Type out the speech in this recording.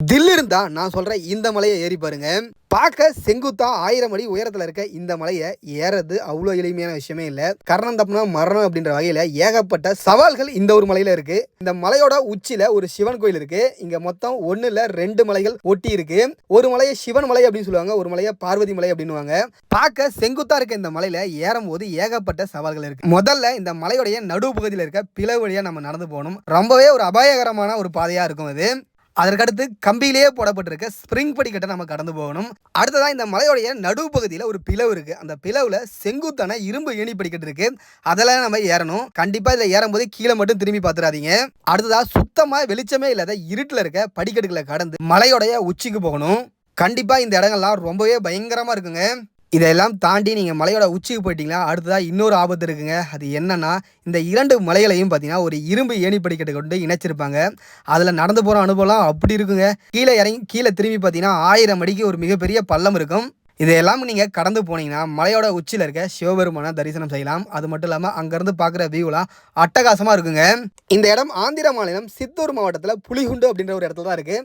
தில் இருந்தா நான் சொல்றேன் இந்த மலையை ஏறி பாருங்க. பார்க்க செங்குத்தா ஆயிரம் அடி உயரத்துல இருக்க இந்த மலையை ஏறது அவ்வளோ எளிமையான விஷயமே இல்லை. கரணம் தப்புனா மரணம் அப்படின்ற வகையில ஏகப்பட்ட சவால்கள் இந்த ஒரு மலையில இருக்கு. இந்த மலையோட உச்சியில ஒரு சிவன் கோயில் இருக்கு. இங்க மொத்தம் ஒண்ணு இல்ல ரெண்டு மலைகள் ஒட்டி இருக்கு. ஒரு மலையை சிவன் மலை அப்படின்னு சொல்லுவாங்க ஒரு மலையை பார்வதி மலை அப்படின்னுவாங்க. பார்க்க செங்குத்தா இருக்க இந்த மலையில ஏறும் போது ஏகப்பட்ட சவால்கள் இருக்கு. முதல்ல இந்த மலையுடைய நடு பகுதியில் இருக்க பிளவு வழியா நம்ம நடந்து போகணும். ரொம்பவே ஒரு அபாயகரமான ஒரு பாதையா இருக்கும் அது. அதற்கடுத்து கம்பியிலேயே போடப்பட்டிருக்க ஸ்ப்ரிங் படிக்கட்டை நம்ம கடந்து போகணும். அடுத்ததான் இந்த மலையோடைய நடுப்பகுதியில் ஒரு பிளவு இருக்கு. அந்த பிளவுல செங்குத்தான இரும்பு ஏணி படிக்கட்டு இருக்கு. அதெல்லாம் நம்ம ஏறணும். கண்டிப்பா இதில் ஏறும்போது கீழே மட்டும் திரும்பி பார்த்துடாதீங்க அடுத்ததா சுத்தமாக வெளிச்சமே இல்லாத இருட்டில் இருக்க படிக்கட்டுகளை கடந்து மலையோடைய உச்சிக்கு போகணும். கண்டிப்பா இந்த இடங்கள்லாம் ரொம்பவே பயங்கரமா இருக்குங்க. இதெல்லாம் தாண்டி நீங்கள் மலையோட உச்சிக்கு போயிட்டீங்களா? அடுத்ததாக இன்னொரு ஆபத்து இருக்குங்க. அது என்னென்னா இந்த இரண்டு மலைகளையும் பார்த்தீங்கன்னா ஒரு இரும்பு ஏணி கொண்டு இணைச்சிருப்பாங்க. அதில் நடந்து போகிற அனுபவம்லாம் அப்படி இருக்குங்க. கீழே இறங்கி கீழே திரும்பி பார்த்தீங்கன்னா ஆயிரம் அடிக்கு ஒரு மிகப்பெரிய பள்ளம் இருக்கும். இதையெல்லாம் நீங்கள் கடந்து போனீங்கன்னா மலையோட உச்சியில் இருக்க சிவபெருமான தரிசனம் செய்யலாம். அது மட்டும் இல்லாமல் அங்கேருந்து பார்க்குற வியூலாம் அட்டகாசமாக இருக்குங்க. இந்த இடம் ஆந்திர மாநிலம் சித்தூர் மாவட்டத்தில் புலிகுண்டு அப்படின்ற ஒரு இடத்துல தான் இருக்குது